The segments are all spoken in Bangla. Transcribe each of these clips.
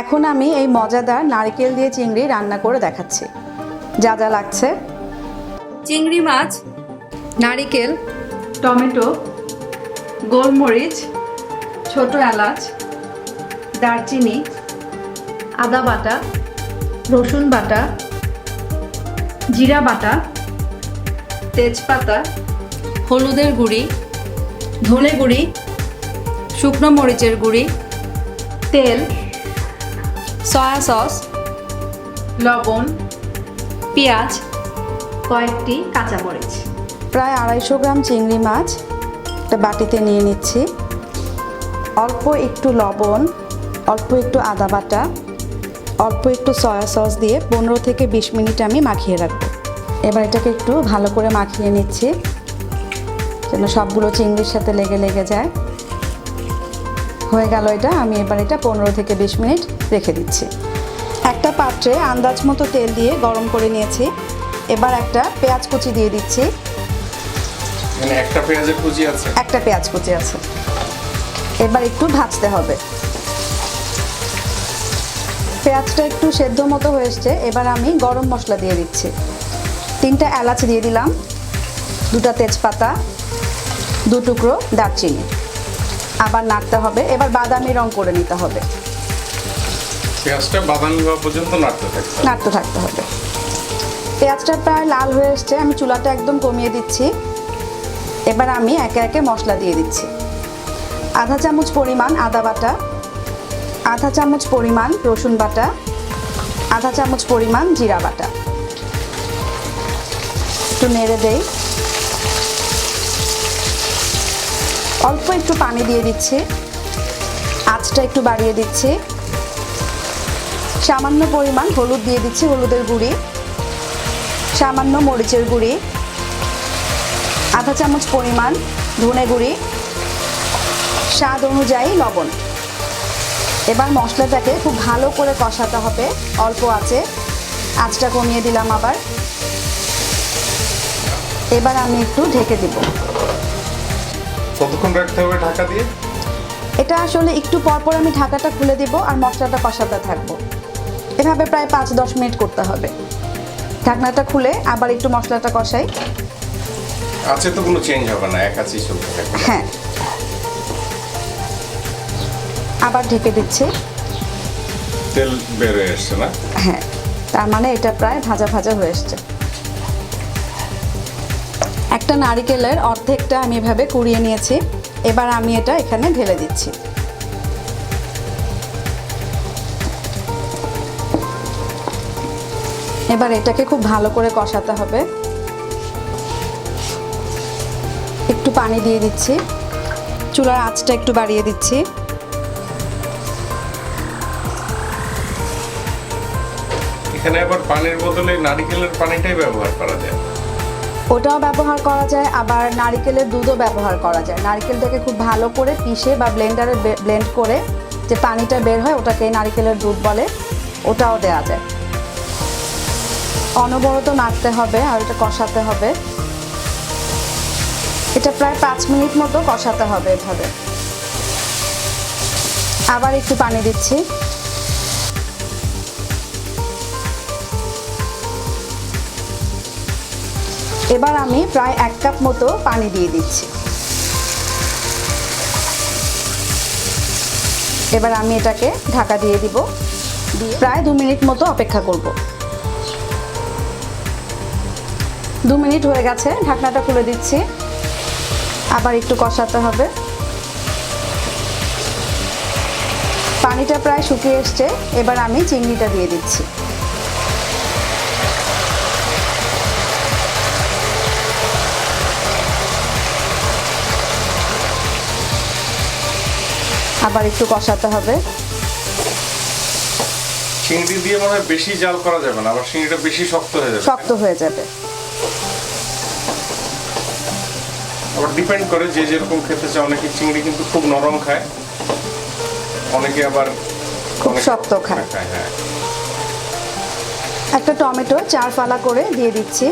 এখন আমি এই মজাদার নারকেল দিয়ে চিংড়ি রান্না করে দেখাচ্ছি। যা যা লাগছে। চিংড়ি মাছ, নারিকেল, টমেটো, গোলমরিচ, ছোট এলাচ, দারচিনি, আদা বাটা, রসুন বাটা, জিরা বাটা, তেজপাতা, হলুদের গুঁড়ি, ধনে গুঁড়ি, শুকনো মরিচের গুঁড়ি, তেল সয়া সস লবণ পেঁয়াজ কয়েকটি কাঁচা কাঁচামরিচ প্রায় আড়াইশো গ্রাম চিংড়ি মাছ একটা বাটিতে নিয়ে নিচ্ছি। অল্প একটু লবণ অল্প একটু আদা বাটা অল্প একটু সয়া সস দিয়ে পনেরো থেকে বিশ মিনিট আমি মাখিয়ে রাখব। এবার এটাকে একটু ভালো করে মাখিয়ে নিচ্ছি যেন সবগুলো চিংড়ির সাথে লেগে লেগে যায়। হয়ে গেল এটা আমি এবার এটা পনেরো থেকে বিশ মিনিট রেখে দিচ্ছি। একটা পাত্রে আন্দাজ মতো তেল দিয়ে গরম করে নিয়েছি। এবার একটা পেঁয়াজ কুচি দিয়ে দিচ্ছি। এখানে একটা পেঁয়াজের কুচি আছে? একটা পেঁয়াজ কুচি আছে। এবার একটু ভাজতে হবে। পেঁয়াজটা একটু সেদ্ধ মতো হয়ে এসছে। এবার আমি গরম মশলা দিয়ে দিচ্ছি। তিনটা এলাচ দিয়ে দিলাম। দুটা তেজপাতা দু টুকরো দারচিনি। আবার নাড়তে হবে। এবার বাদামি রং করে নিতে হবে। পেঁয়াজটা বাদামি হওয়া পর্যন্ত নাড়তে থাকতে। নাড়তে থাকতে হবে। পেঁয়াজটা প্রায় লাল হয়ে এসছে, আমি চুলাটা একদম কমিয়ে দিচ্ছি। এবার আমি একে একে মশলা দিয়ে দিচ্ছি। আধা চামচ পরিমাণ আদা বাটা, আধা চামচ পরিমাণ রসুন বাটা, আধা চামচ পরিমাণ জিরা বাটা। একটু নেড়ে দেই। অল্প একটু পানি দিয়ে দিচ্ছি। আঁচটা একটু বাড়িয়ে দিচ্ছি। সামান্য পরিমাণ হলুদ দিয়ে দিচ্ছি হলুদের গুঁড়ি। সামান্য মরিচের গুঁড়ি। আধা চামচ পরিমাণ ধনে গুঁড়ি। স্বাদ অনুযায়ী লবণ। এবার মশলাটাকে খুব ভালো করে কষাতে হবে অল্প আছে। আঁচটা কমিয়ে দিলাম আবার। এবার আমি একটু ঢেকে দিব। কতক্ষণ রাখতে হবে ঢাকা দিয়ে? এটা আসলে একটু পর পর আমি ঢাকাটা খুলে দিব আর মশলাটা কষাতে থাকব। এভাবে প্রায় পাঁচ দশ মিনিট করতে হবে। ঢাকনাটা খুলে আবার একটু মশলাটা কষাই। আছে তো কোনো চেঞ্জ হবে না এক আছেই চলতে থাকবে হ্যাঁ। আবার ঢেকে দিচ্ছি। তেল বের হয়ে না? হ্যাঁ তার মানে এটা প্রায় ভাজা ভাজা হয়ে এসছে। একটা নারিকেলের অর্ধেকটা আমি এভাবে কুড়িয়ে নিয়েছি। এবার আমি এটা এখানে ঢেলে দিচ্ছি। এবার এটাকে খুব ভালো করে কষাতে হবে। একটু পানি দিয়ে দিচ্ছি। চুলার আঁচটা একটু বাড়িয়ে দিচ্ছি। এখানে আবার পানির বদলে নারিকেলের পানিটাই ব্যবহার করা যায়। ওটাও ব্যবহার করা যায় আবার নারিকেলের দুধও ব্যবহার করা যায়। নারিকেলটাকে খুব ভালো করে পিষে বা ব্লেন্ডারে ব্লেন্ড করে যে পানিটা বের হয় ওটাকে নারিকেলের দুধ বলে ওটাও দেওয়া যায়। অনবরত নাড়তে হবে আর এটা কষাতে হবে। এটা প্রায় পাঁচ মিনিট মতো কষাতে হবে এভাবে। আবার একটু পানি দিচ্ছি। এবার আমি প্রায় এক কাপ মতো পানি দিয়ে দিচ্ছি। এবার আমি এটাকে ঢাকা দিয়ে দিব। দিয়ে প্রায় দু মিনিট মতো অপেক্ষা করব। দু মিনিট হয়ে গেছে ঢাকনাটা খুলে দিচ্ছি। আবার একটু কষাতে হবে। পানিটা প্রায় শুকিয়ে এসছে এবার আমি চিংড়িটা দিয়ে দিচ্ছি। আবার একটু কষাতে হবে। চিংড়ি দিয়ে মনে হয় বেশি জাল করা যাবে না আবার চিংড়িটা বেশি শক্ত হয়ে যাবে। শক্ত হয়ে যাবে। আবার ডিপেন্ড করে যে যেরকম খেতে চায়। অনেকে চিংড়ি কিন্তু খুব নরম খায়। অনেকে আবার খুব শক্ত খায়। হ্যাঁ। একটা টমেটো চার ফালা করে দিয়ে দিচ্ছি।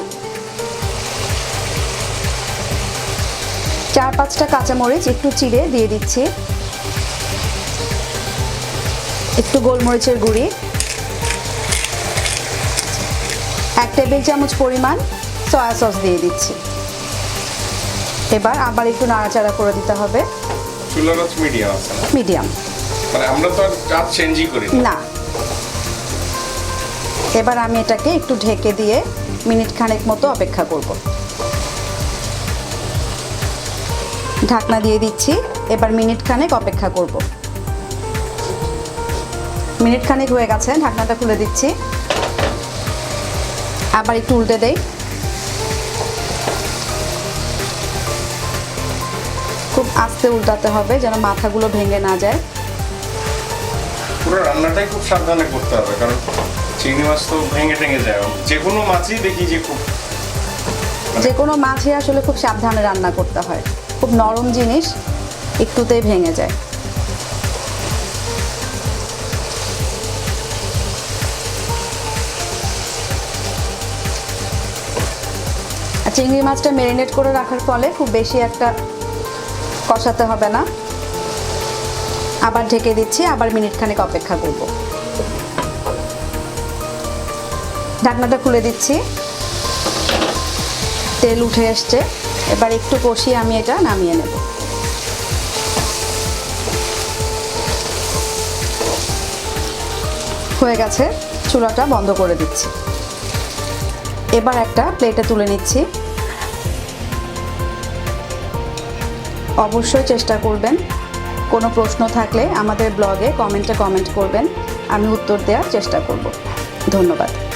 চার পাঁচটা কাঁচামরিচ একটু চিড়ে দিয়ে দিচ্ছি। একটু গোলমরিচের গুঁড়ি। এক টেবিল চামচ পরিমাণ সয়া সস দিয়ে দিচ্ছি। এবার আবার একটু নাড়াচাড়া করে দিতে হবে। চুলার আঁচ মিডিয়াম আছে মিডিয়াম মানে আমরা তো আর চেঞ্জই করি না। এবার আমি এটাকে একটু ঢেকে দিয়ে মিনিট খানেক মতো অপেক্ষা করব। ঢাকনা দিয়ে দিচ্ছি এবার মিনিট খানেক অপেক্ষা করব। মিনিট খানেক হয়ে গেছে ঢাকনাটা খুলে দিচ্ছি। আবার একটু উল্টে দেই। খুব আস্তে উল্টাতে হবে যেন মাথাগুলো ভেঙে না যায়। পুরো রান্নাটাই খুব সাবধানে করতে হবে কারণ চিংড়ি মাছ তো ভেঙে টেঙে যায়। যে কোনো মাছই দেখি যে খুব যে কোনো মাছই আসলে খুব সাবধানে রান্না করতে হয়। খুব নরম জিনিস একটুতেই ভেঙে যায়। চিংড়ি মাছটা ম্যারিনেট করে রাখার ফলে খুব বেশি একটা কষাতে হবে না। আবার ঢেকে দিচ্ছি, আবার মিনিট খানেক অপেক্ষা করব। ঢাকনাটা খুলে দিচ্ছি। তেল উঠে এসছে। এবার একটু কষিয়ে আমি এটা নামিয়ে নেব। হয়ে গেছে, চুলাটা বন্ধ করে দিচ্ছি। এবার একটা প্লেটে তুলে নিচ্ছি। অবশ্যই চেষ্টা করবেন। কোনো প্রশ্ন থাকলে আমাদের ব্লগে কমেন্টে কমেন্ট করবেন। আমি উত্তর দেওয়ার চেষ্টা করব। ধন্যবাদ।